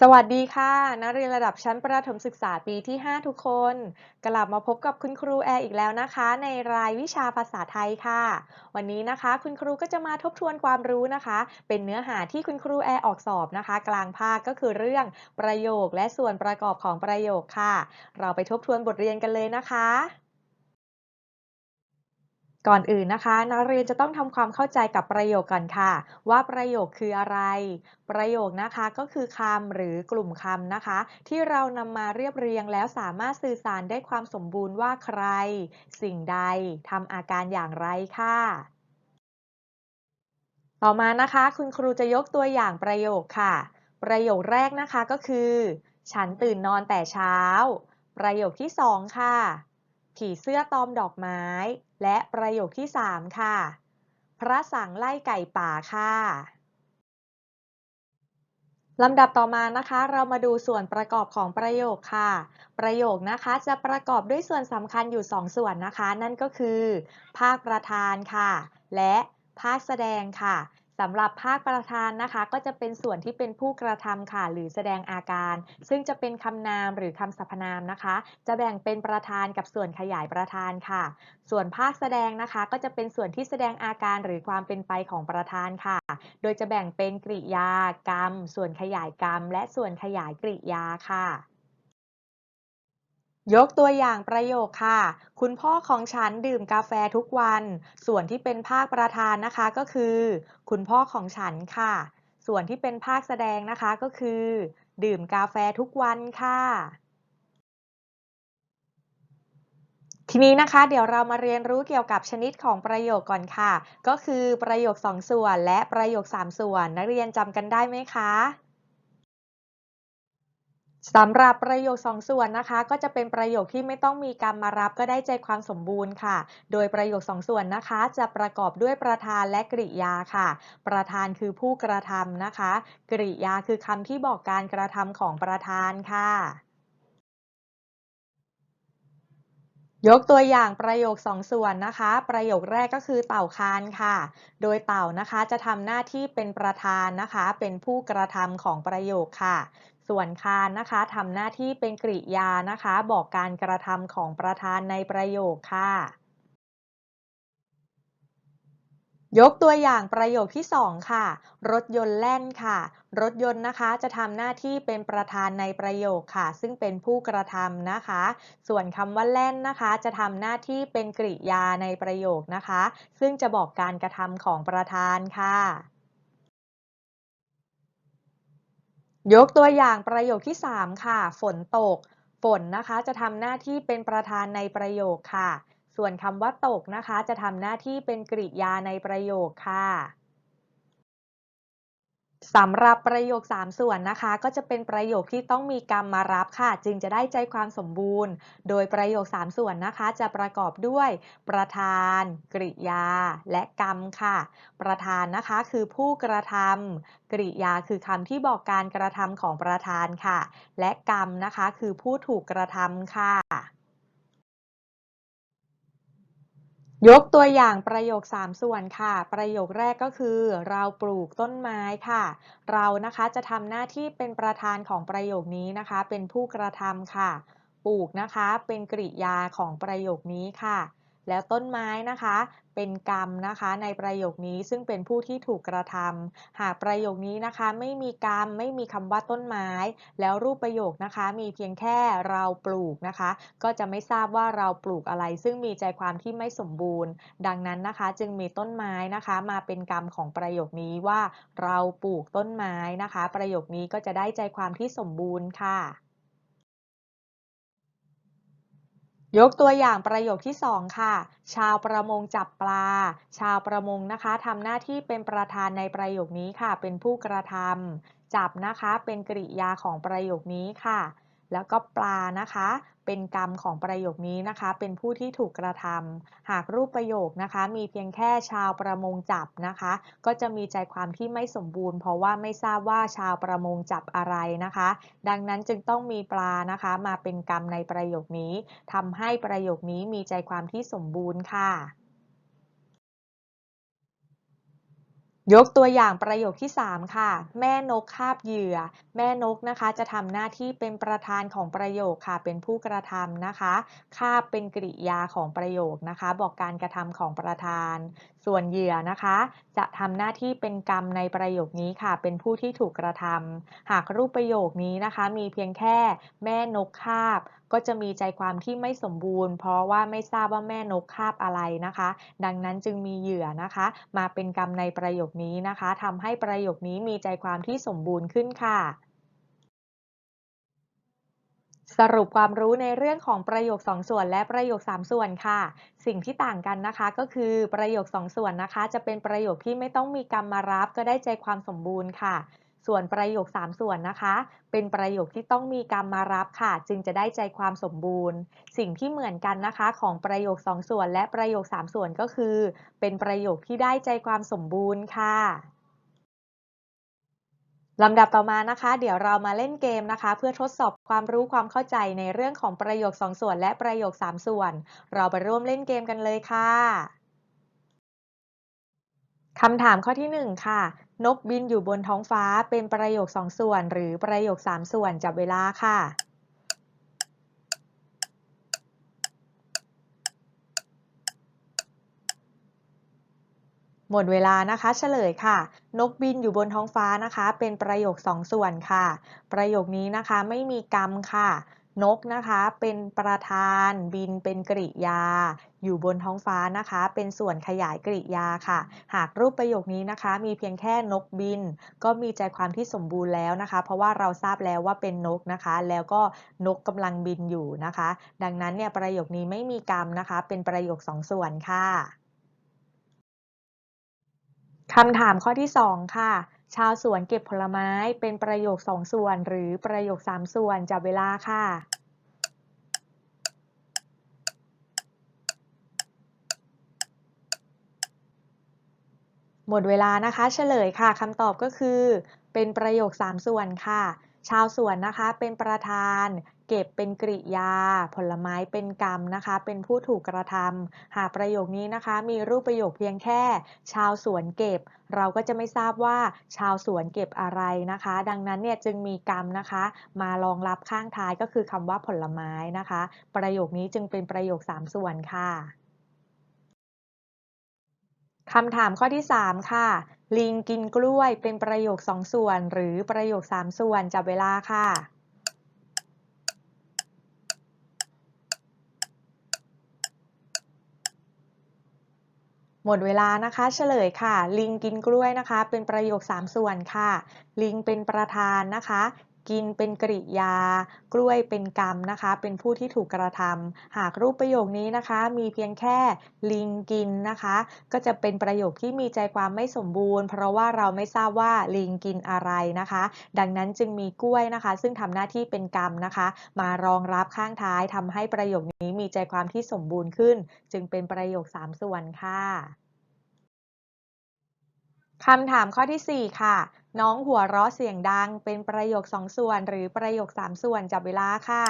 สวัสดีค่ะ นักเรียนระดับชั้นประถมศึกษาปีที่ 5 ทุกคน กลับมาพบกับคุณครูแอร์อีกแล้วนะคะ ในรายวิชาภาษาไทยค่ะ วันนี้นะคะ คุณครูก็จะมาทบทวนความรู้นะคะ เป็นเนื้อหาที่คุณครูแอร์ออกสอบนะคะ กลางภาคก็คือเรื่องประโยคและส่วนประกอบของประโยคค่ะ เราไปทบทวนบทเรียนกันเลยนะคะ ก่อนอื่นนะคะ นักเรียนจะต้องทำความเข้าใจกับประโยคก่อนค่ะ ว่าประโยคคืออะไร ประโยคนะคะก็คือคำหรือกลุ่มคำนะคะ ที่เรานำมาเรียบเรียงแล้วสามารถสื่อสารได้ความสมบูรณ์ว่าใคร สิ่งใดทำอาการอย่างไรค่ะ ต่อมานะคะ คุณครูจะยกตัวอย่างประโยคค่ะ ประโยคแรกนะคะก็คือ ฉันตื่นนอนแต่เช้า ประโยคที่สองค่ะ ผีเสื้อตอมดอกไม้ และประโยคที่สามค่ะ พระสังไล่ไก่ป่าค่ะลำดับต่อมานะคะ เรามาดูส่วนประกอบของประโยคค่ะ ประโยคนะคะจะประกอบด้วยส่วนสำคัญอยู่ 2 ส่วนนะคะ นั่นก็คือ ภาคประธานค่ะ และภาคแสดงค่ะ สำหรับภาคประธานนะคะ ก็จะเป็นส่วนที่เป็นผู้กระทำค่ะ หรือแสดงอาการ ซึ่งจะเป็นคำนามหรือคำสรรพนามนะคะ จะแบ่งเป็นประธานกับส่วนขยายประธานค่ะ ส่วนภาคแสดงนะคะ ก็จะเป็นส่วนที่แสดงอาการหรือความเป็นไปของประธานค่ะ โดยจะแบ่งเป็นกริยากรรม ส่วนขยายกรรม และส่วนขยายกริยาค่ะ ยกตัวอย่างประโยคค่ะ คุณพ่อของฉันดื่มกาแฟทุกวัน ส่วนที่เป็นภาคประธานนะคะก็คือ คุณพ่อของฉันค่ะ ส่วนที่เป็นภาคแสดงนะคะก็คือ ดื่มกาแฟทุกวันค่ะ ทีนี้นะคะ เดี๋ยวเรามาเรียนรู้เกี่ยวกับชนิดของประโยคก่อนค่ะ ก็คือประโยค 2 ส่วนและประโยค 3 ส่วน นักเรียนจำกันได้ไหมคะ สำหรับประโยคสองส่วนนะคะ ก็จะเป็นประโยคที่ไม่ต้องมีกรรมมารับก็ได้ใจความสมบูรณ์ค่ะ โดยประโยคสองส่วนนะคะ จะประกอบด้วยประธานและกริยาค่ะ ประธานคือผู้กระทำนะคะ กริยาคือคำที่บอกการกระทำของประธานค่ะ ยกตัวอย่างประโยคสองส่วนนะคะ ประโยคแรกก็คือเต่าคานค่ะ โดยเต่านะคะจะทำหน้าที่เป็นประธานนะคะ เป็นผู้กระทำของประโยคค่ะ ส่วนคานนะคะทำหน้าที่เป็นกริยานะคะ บอกการกระทำของประธานในประโยคค่ะ ยกตัวอย่างประโยคที่ 2 ค่ะ รถยนต์แล่นค่ะ รถยนต์นะคะจะทำหน้าที่เป็นประธานในประโยคค่ะ ซึ่งเป็นผู้กระทำนะคะ ส่วนคำว่าแล่นนะคะ จะทำหน้าที่เป็นกริยาในประโยคนะคะ ซึ่งจะบอกการกระทำของประธานค่ะ ยกตัวอย่างประโยคที่ 3 ค่ะ ฝนตก ฝนนะคะจะทำหน้าที่เป็นประธานในประโยคค่ะ ส่วนคำว่าตกนะคะ จะทำหน้าที่เป็นกริยาในประโยคค่ะ สำหรับประโยค 3 ส่วนนะคะ ก็จะเป็นประโยคที่ต้องมีกรรมมารับค่ะ จึงจะได้ใจความสมบูรณ์ โดยประโยค 3 ส่วนนะคะ จะประกอบด้วย ประธาน กริยา และกรรมค่ะ ประธานนะคะคือผู้กระทำกริยาคือคำที่บอกการกระทำของประธานค่ะ และกรรมนะคะคือผู้ถูกกระทำค่ะ ยกตัวอย่างประโยค 3 ส่วนค่ะ ประโยคแรกก็คือ เราปลูกต้นไม้ค่ะ เรานะคะจะทำหน้าที่เป็นประธานของประโยคนี้นะคะ เป็นผู้กระทำค่ะ ปลูกนะคะเป็นกริยาของประโยคนี้ค่ะ แล้วต้นไม้นะคะ เป็นกรรมนะคะในประโยคนี้ซึ่งเป็นผู้ที่ถูกกระทำหากประโยคนี้นะคะไม่มีกรรมไม่มีคำว่าต้นไม้ แล้วรูปประโยคนะคะมีเพียงแค่เราปลูกนะคะ ก็จะไม่ทราบว่าเราปลูกอะไร ซึ่งมีใจความที่ไม่สมบูรณ์ ดังนั้นนะคะจึงมีต้นไม้นะคะมาเป็นกรรมของประโยคนี้ว่า เราปลูกต้นไม้นะคะ ประโยคนี้ก็จะได้ใจความที่สมบูรณ์ค่ะ ยกตัวอย่างประโยคที่ 2 ค่ะ ชาวประมงจับปลา ชาวประมงนะคะทำหน้าที่เป็นประธานในประโยคนี้ค่ะ เป็นผู้กระทำจับนะคะเป็นกริยาของประโยคนี้ค่ะ แล้วก็ปลานะคะ เป็นกรรมของประโยคนี้นะคะ เป็นผู้ที่ถูกกระทำหากรูปประโยคนะคะ มีเพียงแค่ชาวประมงจับนะคะ ก็จะมีใจความที่ไม่สมบูรณ์ เพราะว่าไม่ทราบว่าชาวประมงจับอะไรนะคะ ดังนั้นจึงต้องมีปลานะคะ มาเป็นกรรมในประโยคนี้ทำให้ประโยคนี้มีใจความที่สมบูรณ์ค่ะ ยกตัวอย่างประโยคที่ 3 ค่ะ แม่นกคาบเหยื่อ แม่นกนะคะจะทำหน้าที่เป็นประธานของประโยคค่ะ เป็นผู้กระทำนะคะ คาบเป็นกริยาของประโยคนะคะ บอกการกระทำของประธาน ส่วนเหยื่อนะคะ จะทำหน้าที่เป็นกรรมในประโยคนี้ค่ะ เป็นผู้ที่ถูกกระทำหากรูปประโยคนี้นะคะ มีเพียงแค่แม่นกคาบ ก็จะมีใจความที่ไม่สมบูรณ์ เพราะว่าไม่ทราบว่าแม่นกคาบอะไรนะคะ ดังนั้นจึงมีเหยื่อนะคะ มาเป็นกรรมในประโยคนี้นะคะทำให้ประโยคนี้มีใจความที่สมบูรณ์ขึ้นค่ะ สรุปความรู้ในเรื่องของประโยค 2 ส่วนและประโยค 3 ส่วนค่ะ สิ่งที่ต่างกันนะคะก็คือประโยค 2 ส่วนนะคะ จะเป็นประโยคที่ไม่ต้องมีกรรมมารับก็ได้ใจความสมบูรณ์ค่ะ ส่วนประโยค 3 ส่วนนะคะ เป็นประโยคที่ต้องมีกรรมมารับค่ะ จึงจะได้ใจความสมบูรณ์ สิ่งที่เหมือนกันนะคะ ของประโยค 2 ส่วนและประโยค 3 ส่วนก็คือ เป็นประโยคที่ได้ใจความสมบูรณ์ค่ะ ลำดับต่อมานะคะ เดี๋ยวเรามาเล่นเกมนะคะ เพื่อทดสอบความรู้ความเข้าใจในเรื่องของประโยค 2 ส่วนและประโยค 3 ส่วน เราไปร่วมเล่นเกมกันเลยค่ะคำถามข้อที่ 1 ค่ะ นกบินอยู่บนท้องฟ้าเป็นประโยค 2 ส่วน หรือประโยค 3 ส่วนจับเวลาค่ะ หมดเวลานะคะเฉลยค่ะ นกบินอยู่บนท้องฟ้านะคะ เป็นประโยคสองส่วนค่ะ ประโยคนี้นะคะไม่มีกรรมค่ะ นกนะคะเป็นประธาน บินเป็นกริยา อยู่บนท้องฟ้านะคะ เป็นส่วนขยายกริยาค่ะ หากรูปประโยคนี้นะคะ มีเพียงแค่นกบิน ก็มีใจความที่สมบูรณ์แล้วนะคะ เพราะว่าเราทราบแล้วว่าเป็นนกนะคะ แล้วก็นกกำลังบินอยู่นะคะ ดังนั้นเนี่ยประโยคนี้ไม่มีกรรมนะคะ เป็นประโยคสองส่วนค่ะ คำถามข้อที่ 2 ค่ะ ชาวสวนเก็บผลไม้เป็นประโยค 2 ส่วน หรือประโยค 3 ส่วนจับเวลาค่ะ หมดเวลานะคะ เฉลยค่ะคำตอบก็คือ เป็นประโยค 3 ส่วนค่ะ ชาวสวนนะคะเป็นประธาน เก็บเป็นกริยา ผลไม้เป็นกรรมนะคะ เป็นผู้ถูกกระทำหากประโยคนี้นะคะ มีรูปประโยคเพียงแค่ ชาวสวนเก็บ เราก็จะไม่ทราบว่าชาวสวนเก็บอะไรนะคะ ดังนั้นเนี่ยจึงมีกรรมนะคะ มารองรับข้างท้ายก็คือคำว่าผลไม้นะคะ ประโยคนี้จึงเป็นประโยค 3 ส่วนค่ะ คำถามข้อที่ 3 ค่ะ ลิงกินกล้วยเป็นประโยค 2 ส่วน หรือประโยค 3 ส่วนจับเวลาค่ะ หมดเวลานะคะ เฉลยค่ะ ลิงกินกล้วยนะคะ เป็นประโยค 3 ส่วนค่ะ ลิงเป็นประธานนะคะ กินเป็นกริยา กล้วยเป็นกรรมนะคะ เป็นผู้ที่ถูกกระทำหากรูปประโยคนี้นะคะ มีเพียงแค่ลิงกินนะคะ ก็จะเป็นประโยคที่มีใจความไม่สมบูรณ์ เพราะว่าเราไม่ทราบว่าลิงกินอะไรนะคะ ดังนั้นจึงมีกล้วยนะคะ ซึ่งทำหน้าที่เป็นกรรมนะคะ มารองรับข้างท้ายทำให้ประโยคนี้มีใจความที่สมบูรณ์ขึ้น จึงเป็นประโยค 3 ส่วนค่ะคำถามข้อที่ 4 ค่ะ น้องหัวเราะเสียงดังเป็นประโยค2ส่วน หรือประโยค3ส่วนจับเวลาค่ะ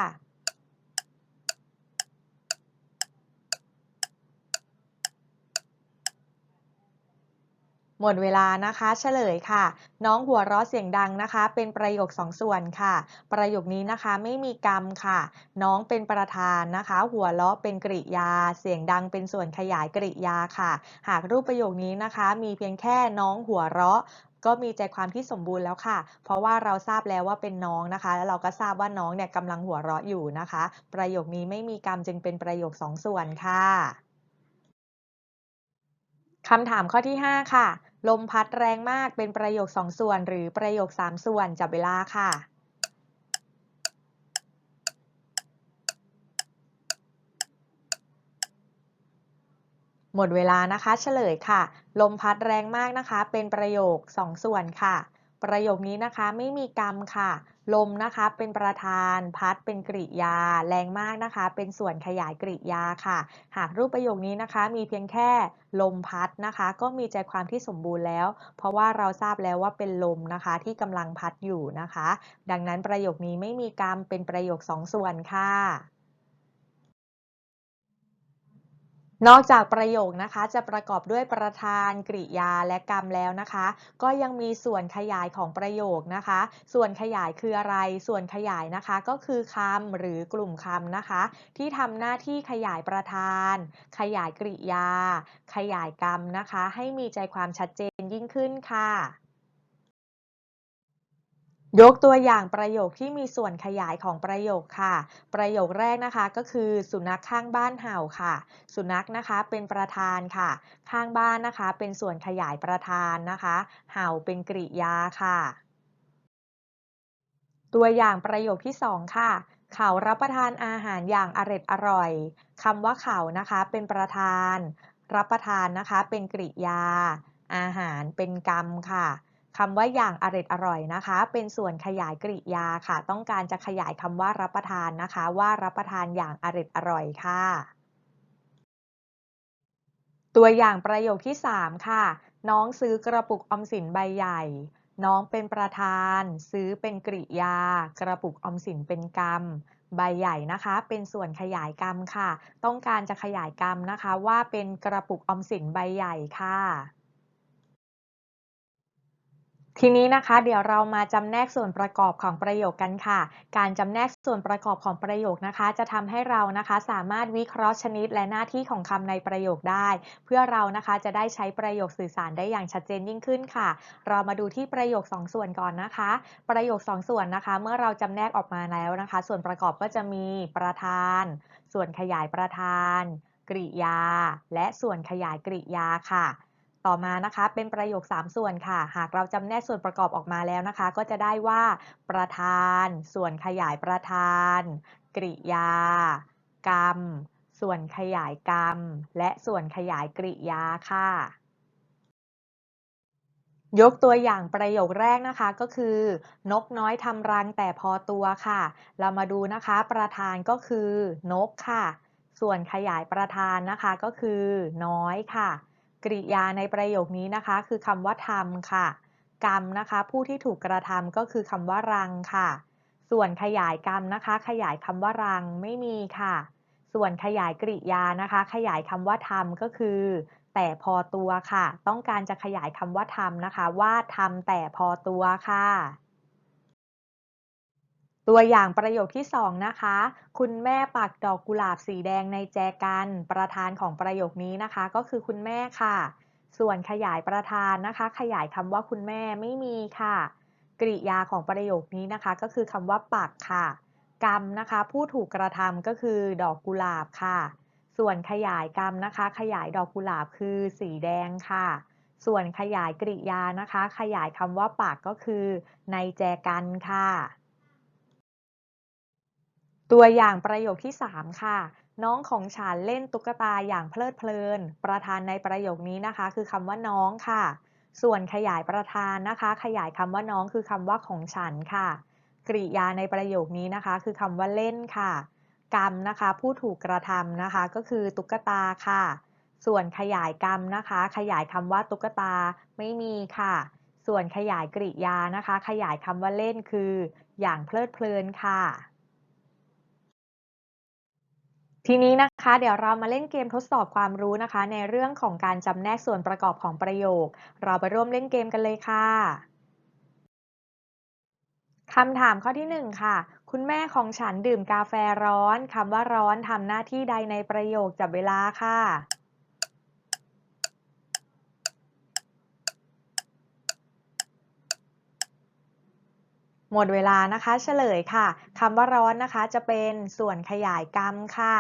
หมดเวลานะคะเฉลยค่ะ น้องหัวเราะเสียงดังนะคะ เป็นประโยค2ส่วนค่ะ ประโยคนี้นะคะไม่มีกรรมค่ะ น้องเป็นประธานนะคะ หัวเราะเป็นกริยา เสียงดังเป็นส่วนขยายกริยาค่ะ หากรูปประโยคนี้นะคะ มีเพียงแค่น้องหัวเราะ ก็มีใจความที่สมบูรณ์แล้วค่ะ เพราะว่าเราทราบแล้วว่าเป็นน้องนะคะ แล้วเราก็ทราบว่าน้องเนี่ยกำลังหัวเราะอยู่นะคะ ประโยคนี้ไม่มีกรรมจึงเป็นประโยคสองส่วนค่ะคำถามข้อที่ 5 ค่ะ ลมพัดแรงมากเป็นประโยค 2 ส่วน หรือประโยค 3 ส่วนจับเวลาค่ะ หมดเวลานะคะเฉลยค่ะ ลมพัดแรงมากนะคะ เป็นประโยค2ส่วนค่ะ ประโยคนี้นะคะไม่มีกรรมค่ะ ลมนะคะเป็นประธาน พัดเป็นกริยา แรงมากนะคะ เป็นส่วนขยายกริยาค่ะ หากรูปประโยคนี้นะคะ มีเพียงแค่ลมพัดนะคะ ก็มีใจความที่สมบูรณ์แล้ว เพราะว่าเราทราบแล้วว่าเป็นลมนะคะ ที่กำลังพัดอยู่นะคะ ดังนั้นประโยคนี้ไม่มีกรรมเป็นประโยคสองส่วนค่ะ นอกจากประโยคนะคะจะประกอบด้วยประธานกริยาและกรรมแล้วนะคะ ก็ยังมีส่วนขยายของประโยคนะคะ ส่วนขยายคืออะไร ส่วนขยายนะคะก็คือคำหรือกลุ่มคำนะคะ ที่ทำหน้าที่ขยายประธาน ขยายกริยา ขยายกรรมนะคะ ให้มีใจความชัดเจนยิ่งขึ้นค่ะ ยกตัวอย่างประโยคที่มีส่วนขยายของประโยคค่ะ ประโยคแรกนะคะก็คือ สุนัขข้างบ้านเห่าค่ะ สุนัขนะคะเป็นประธานค่ะ ข้างบ้านนะคะ เป็นส่วนขยายประธานนะคะ เห่าเป็นกริยาค่ะ ตัวอย่างประโยคที่ 2 ค่ะ เขารับประทานอาหารอย่างอร็ดอร่อยคำว่าเขานะคะเป็นประธาน รับประทานนะคะ เป็นกริยา อาหารเป็นกรรมค่ะ คำว่าอย่างอร็ดอร่อยนะคะ เป็นส่วนขยายกริยาค่ะ ต้องการจะขยายคำว่ารับประทานนะคะ ว่ารับประทานอย่างอร็ดอร่อยค่ะ ตัวอย่างประโยคที่ 3 ค่ะ น้องซื้อกระปุกออมสินใบใหญ่ น้องเป็นประธาน ซื้อเป็นกริยา กระปุกออมสินเป็นกรรมใบใหญ่นะคะ เป็นส่วนขยายกรรมค่ะ ต้องการจะขยายกรรมนะคะ ว่าเป็นกระปุกออมสินใบใหญ่ค่ะ ทีนี้นะคะเดี๋ยวเรามาจำแนกส่วนประกอบของประโยคกันค่ะ การจำแนกส่วนประกอบของประโยคนะคะ จะทำให้เรานะคะสามารถวิเคราะห์ชนิดและหน้าที่ของคำในประโยคได้ เพื่อเรานะคะจะได้ใช้ประโยคสื่อสารได้อย่างชัดเจนยิ่งขึ้นค่ะ เรามาดูที่ประโยค 2 ส่วนก่อนนะคะ ประโยค 2 ส่วนนะคะ เมื่อเราจำแนกออกมาแล้วนะคะ ส่วนประกอบก็จะมีประธาน ส่วนขยายประธาน กริยา และส่วนขยายกริยาค่ะ ต่อมานะคะ เป็นประโยค 3 ส่วนค่ะ หากเราจำแนกส่วนประกอบออกมาแล้วนะคะ ก็จะได้ว่า ประธาน ส่วนขยายประธาน กริยา กรรม ส่วนขยายกรรม และส่วนขยายกริยาค่ะ ยกตัวอย่างประโยคแรกนะคะก็คือ นกน้อยทำรังแต่พอตัวค่ะ เรามาดูนะคะ ประธานก็คือนกค่ะ ส่วนขยายประธานนะคะก็คือ น้อยค่ะ กริยาในประโยคนี้นะคะ คือคำว่าทำค่ะ กรรมนะคะ ผู้ที่ถูกกระทำก็คือคำว่ารังค่ะ ส่วนขยายกรรมนะคะ ขยายคำว่ารังไม่มีค่ะ ส่วนขยายกริยานะคะ ขยายคำว่าทำก็คือ แต่พอตัวค่ะ ต้องการจะขยายคำว่าทำนะคะ ว่าทำแต่พอตัวค่ะ ตัวอย่างประโยคที่ 2 นะคะ คุณแม่ปักดอกกุหลาบสีแดงในแจกัน ประธานของประโยคนี้นะคะ ก็คือคุณแม่ค่ะ ส่วนขยายประธานนะคะ ขยายคำว่าคุณแม่ไม่มีค่ะ กริยาของประโยคนี้นะคะ ก็คือคำว่าปักค่ะ กรรมนะคะ ผู้ถูกกระทำก็คือดอกกุหลาบค่ะ ส่วนขยายกรรมนะคะ ขยายดอกกุหลาบคือสีแดงค่ะ ส่วนขยายกริยานะคะ ขยายคำว่าปักก็คือในแจกันค่ะ ตัวอย่างประโยคที่ 3 ค่ะ น้องของฉันเล่นตุ๊กตาอย่างเพลิดเพลิน ประธานในประโยคนี้นะคะ คือคำว่าน้องค่ะ ส่วนขยายประธานนะคะ ขยายคำว่าน้องคือคำว่าของฉันค่ะ กริยาในประโยคนี้นะคะ คือคำว่าเล่นค่ะ กรรมนะคะ ผู้ถูกกระทำนะคะ ก็คือตุ๊กตาค่ะ ส่วนขยายกรรมนะคะ ขยายคำว่าตุ๊กตาไม่มีค่ะ ส่วนขยายกริยานะคะ ขยายคำว่าเล่นคือ อย่างเพลิดเพลินค่ะ ทีนี้นะคะเดี๋ยวเรามาเล่นเกมทดสอบความรู้นะคะ ในเรื่องของการจำแนกส่วนประกอบของประโยค เราไปร่วมเล่นเกมกันเลยค่ะคำถามข้อที่ 1 ค่ะ คุณแม่ของฉันดื่มกาแฟร้อนคำว่าร้อนทำหน้าที่ใดในประโยคจับเวลาค่ะ หมดเวลานะคะเฉลยค่ะคำว่าร้อนนะคะจะเป็นส่วนขยายกรรมค่ะ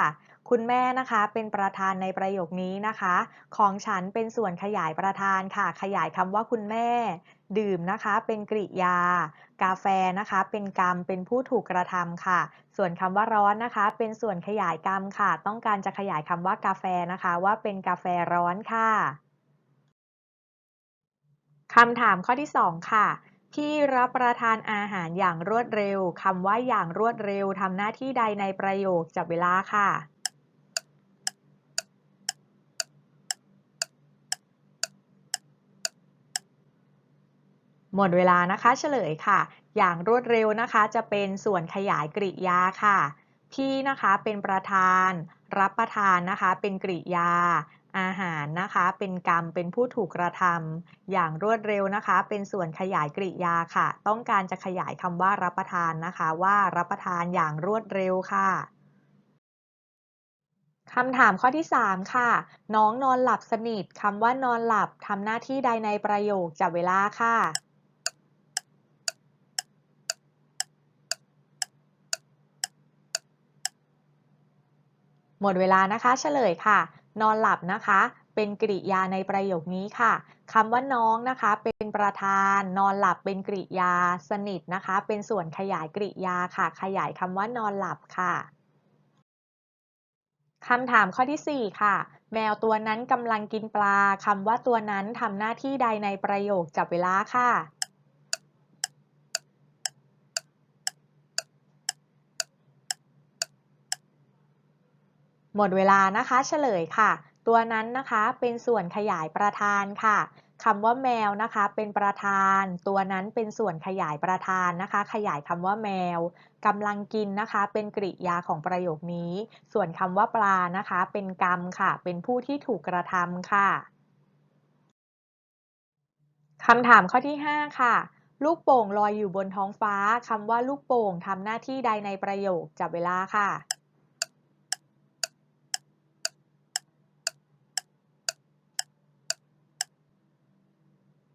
คุณแม่นะคะเป็นประธานในประโยคนี้นะคะ ของฉันเป็นส่วนขยายประธานค่ะ ขยายคำว่าคุณแม่ ดื่มนะคะเป็นกริยา กาแฟนะคะ เป็นกรรมเป็นผู้ถูกกระทำค่ะ ส่วนคำว่าร้อนนะคะ เป็นส่วนขยายกรรมค่ะ ต้องการจะขยายคำว่ากาแฟนะคะ ว่าเป็นกาแฟร้อนค่ะคำถามข้อที่ 2 ค่ะ พี่รับประทานอาหารอย่างรวดเร็ว คำว่าอย่างรวดเร็วทำหน้าที่ใดในประโยคจับเวลาค่ะ หมดเวลานะคะเฉลยค่ะ อย่างรวดเร็วนะคะ จะเป็นส่วนขยายกริยาค่ะ พี่นะคะเป็นประธาน รับประทานนะคะ เป็นกริยา อาหารนะคะ เป็นกรรมเป็นผู้ถูกกระทำอย่างรวดเร็วนะคะ เป็นส่วนขยายกริยาค่ะ ต้องการจะขยายคำว่ารับประทานนะคะ ว่ารับประทานอย่างรวดเร็วค่ะคำถามข้อที่ 3 ค่ะ น้องนอนหลับสนิทคำว่านอนหลับทำหน้าที่ใดในประโยคจับเวลาค่ะ หมดเวลานะคะ เฉลยค่ะ นอนหลับนะคะ เป็นกริยาในประโยคนี้ค่ะคำว่าน้องนะคะ เป็นประธาน นอนหลับเป็นกริยา สนิทนะคะ เป็นส่วนขยายกริยาค่ะ ขยายคำว่านอนหลับค่ะคำถามข้อที่ 4 ค่ะ แมวตัวนั้นกำลังกินปลาคำว่าตัวนั้นทำหน้าที่ใดในประโยคจับเวลาค่ะ หมดเวลานะคะเฉลยค่ะ ตัวนั้นนะคะเป็นส่วนขยายประธานค่ะคำว่าแมวนะคะ เป็นประธาน ตัวนั้นเป็นส่วนขยายประธานนะคะ ขยายคำว่าแมวกำลังกินนะคะ เป็นกริยาของประโยคนี้ ส่วนคำว่าปลานะคะ เป็นกรรมค่ะ เป็นผู้ที่ถูกกระทำค่ะคำถามข้อที่ 5 ค่ะ ลูกโป่งลอยอยู่บนท้องฟ้าคำว่าลูกโป่งทำหน้าที่ใดในประโยคจับเวลาค่ะ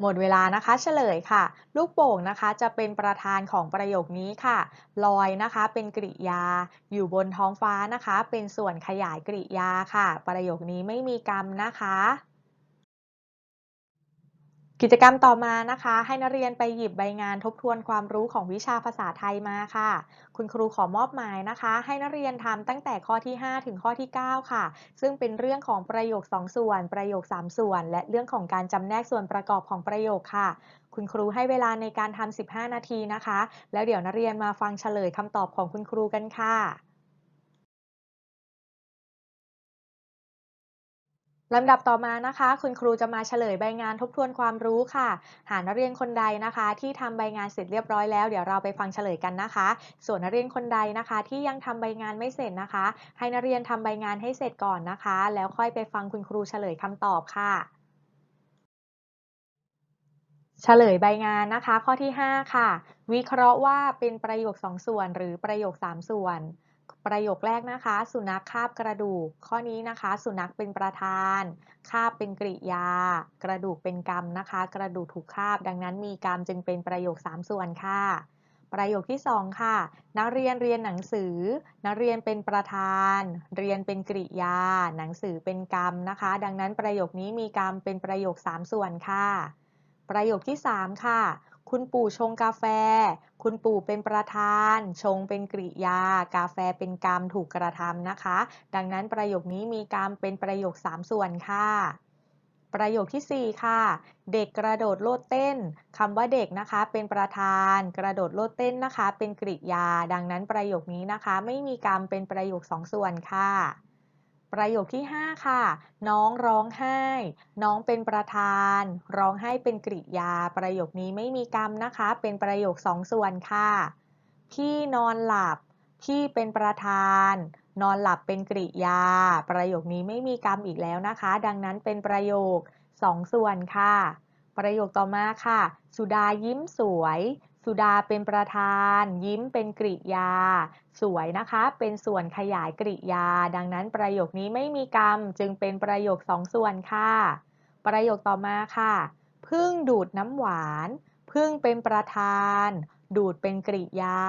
หมดเวลานะคะเฉลยค่ะ ลูกโป่งนะคะจะเป็นประธานของประโยคนี้ค่ะ ลอยนะคะเป็นกริยา อยู่บนท้องฟ้านะคะ เป็นส่วนขยายกริยาค่ะ ประโยคนี้ไม่มีกรรมนะคะ กิจกรรมต่อมานะคะ ให้นักเรียนไปหยิบใบงานทบทวนความรู้ของวิชาภาษาไทยมาค่ะ คุณครูขอมอบหมายนะคะ ให้นักเรียนทำตั้งแต่ข้อที่ 5 ถึงข้อที่ 9 ค่ะ ซึ่งเป็นเรื่องของประโยค 2 ส่วน ประโยค 3 ส่วน และเรื่องของการจำแนกส่วนประกอบของประโยคค่ะ คุณครูให้เวลาในการทำ15 นาทีนะคะ แล้วเดี๋ยวนักเรียนมาฟังเฉลยคำตอบของคุณครูกันค่ะ ลำดับต่อมานะคะ คุณครูจะมาเฉลยใบงานทบทวนความรู้ค่ะ หากนักเรียนคนใดนะคะ ที่ทำใบงานเสร็จเรียบร้อยแล้วเดี๋ยวเราไปฟังเฉลยกันนะคะ ส่วนนักเรียนคนใดนะคะ ที่ยังทำใบงานไม่เสร็จนะคะ ให้นักเรียนทำใบงานให้เสร็จก่อนนะคะ แล้วค่อยไปฟังคุณครูเฉลยคำตอบค่ะเฉลยใบงานนะคะ ข้อที่ 5 ค่ะ วิเคราะห์ว่าเป็นประโยค 2 ส่วนหรือประโยค 3 ส่วน ประโยคแรกนะคะ สุนัขคาบกระดูก ข้อนี้นะคะ สุนัขเป็นประธาน คาบเป็นกริยา กระดูกเป็นกรรมนะคะ กระดูกถูกคาบ ดังนั้นมีกรรมจึงเป็นประโยค 3 ส่วนค่ะ ประโยคที่ 2 ค่ะ นักเรียนเรียนหนังสือ นักเรียนเป็นประธาน เรียนเป็นกริยา หนังสือเป็นกรรมนะคะ ดังนั้นประโยคนี้มีกรรมเป็นประโยค 3 ส่วนค่ะ ประโยคที่ 3 ค่ะ คุณปู่ชงกาแฟ คุณปู่เป็นประธาน ชงเป็นกริยา กาแฟเป็นกรรมถูกกระทำนะคะ ดังนั้นประโยคนี้มีกรรมเป็นประโยค 3 ส่วนค่ะ ประโยคที่ 4 ค่ะ เด็กกระโดดโลดเต้นคำว่าเด็กนะคะ เป็นประธาน กระโดดโลดเต้นนะคะ เป็นกริยา ดังนั้นประโยคนี้นะคะ ไม่มีกรรมเป็นประโยค 2 ส่วนค่ะ ประโยคที่ 5 ค่ะ น้องร้องไห้ น้องเป็นประธาน ร้องไห้เป็นกริยา ประโยคนี้ไม่มีกรรมนะคะ เป็นประโยคสองส่วนค่ะ พี่นอนหลับ พี่เป็นประธาน นอนหลับเป็นกริยา ประโยคนี้ไม่มีกรรมอีกแล้วนะคะ ดังนั้นเป็นประโยคสองส่วนค่ะ ประโยคต่อมาค่ะ สุดายิ้มสวย สุดาเป็นประธาน ยิ้มเป็นกริยา สวยนะคะ เป็นส่วนขยายกริยา ดังนั้นประโยคนี้ไม่มีกรรม จึงเป็นประโยคสองส่วนค่ะ ประโยคต่อมาค่ะ พึ่งดูดน้ำหวาน พึ่งเป็นประธาน ดูดเป็นกริยา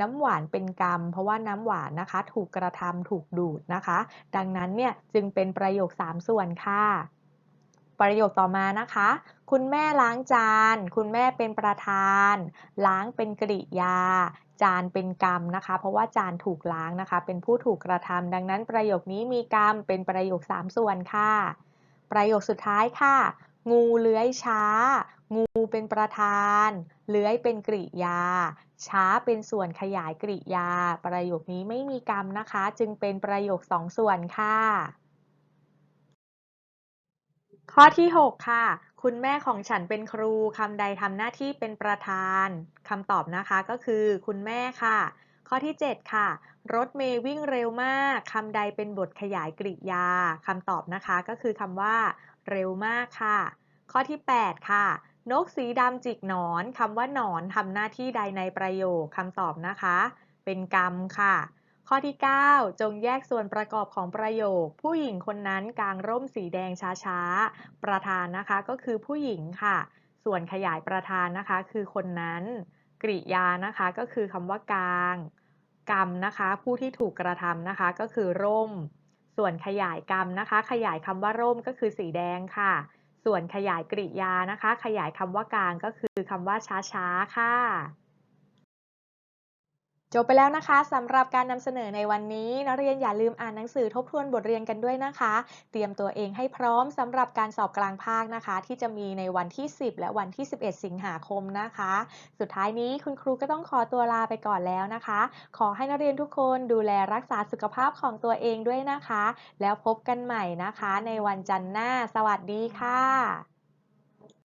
น้ำหวานเป็นกรรม เพราะว่าน้ำหวานนะคะ ถูกกระทำถูกดูดนะคะ ดังนั้นเนี่ยจึงเป็นประโยคสามส่วนค่ะ ประโยคต่อมานะคะ คุณแม่ล้างจาน คุณแม่เป็นประธาน ล้างเป็นกริยา จานเป็นกรรมนะคะ เพราะว่าจานถูกล้างนะคะ เป็นผู้ถูกกระทำดังนั้นประโยคนี้มีกรรมเป็นประโยค 3 ส่วนค่ะ ประโยคสุดท้ายค่ะ งูเลื้อยช้า งูเป็นประธาน เลื้อยเป็นกริยา ช้าเป็นส่วนขยายกริยา ประโยคนี้ไม่มีกรรมนะคะ จึงเป็นประโยค 2 ส่วนค่ะ ข้อที่ 6 ค่ะ คุณแม่ของฉันเป็นครูคำใดทำหน้าที่เป็นประธานคำตอบนะคะก็คือ คุณแม่ค่ะ ข้อที่ 7 ค่ะ รถเมล์วิ่งเร็วมากคำใดเป็นบทขยายกริยาคำตอบนะคะก็คือคำว่า เร็วมากค่ะ ข้อที่ 8 ค่ะ นกสีดำจิกหนอนคำว่าหนอนทำหน้าที่ใดในประโยคคำตอบนะคะ เป็นกรรมค่ะ ข้อที่ 9 จงแยกส่วนประกอบของประโยค ผู้หญิงคนนั้นกางร่มสีแดงช้าๆ ประธานนะคะก็คือผู้หญิงค่ะ ส่วนขยายประธานนะคะ คือคนนั้น กริยานะคะก็คือคำว่ากางกรรมนะคะ ผู้ที่ถูกกระทำนะคะก็คือร่ม ส่วนขยายกรรมนะคะ ขยายคำว่าร่มก็คือสีแดงค่ะ ส่วนขยายกริยานะคะ ขยายคำว่ากางก็คือคำว่าช้าๆค่ะ จบไปแล้วนะคะสำหรับการนำเสนอในวันนี้ นักเรียนอย่าลืมอ่านหนังสือทบทวนบทเรียนกันด้วยนะคะ เตรียมตัวเองให้พร้อมสำหรับการสอบกลางภาคนะคะ ที่จะมีในวันที่ 10 และวันที่ 11 สิงหาคมนะคะ สุดท้ายนี้คุณครูก็ต้องขอตัวลาไปก่อนแล้วนะคะ ขอให้นักเรียนทุกคนดูแลรักษาสุขภาพของตัวเองด้วยนะคะ แล้วพบกันใหม่นะคะ ในวันจันทร์หน้า สวัสดีค่ะ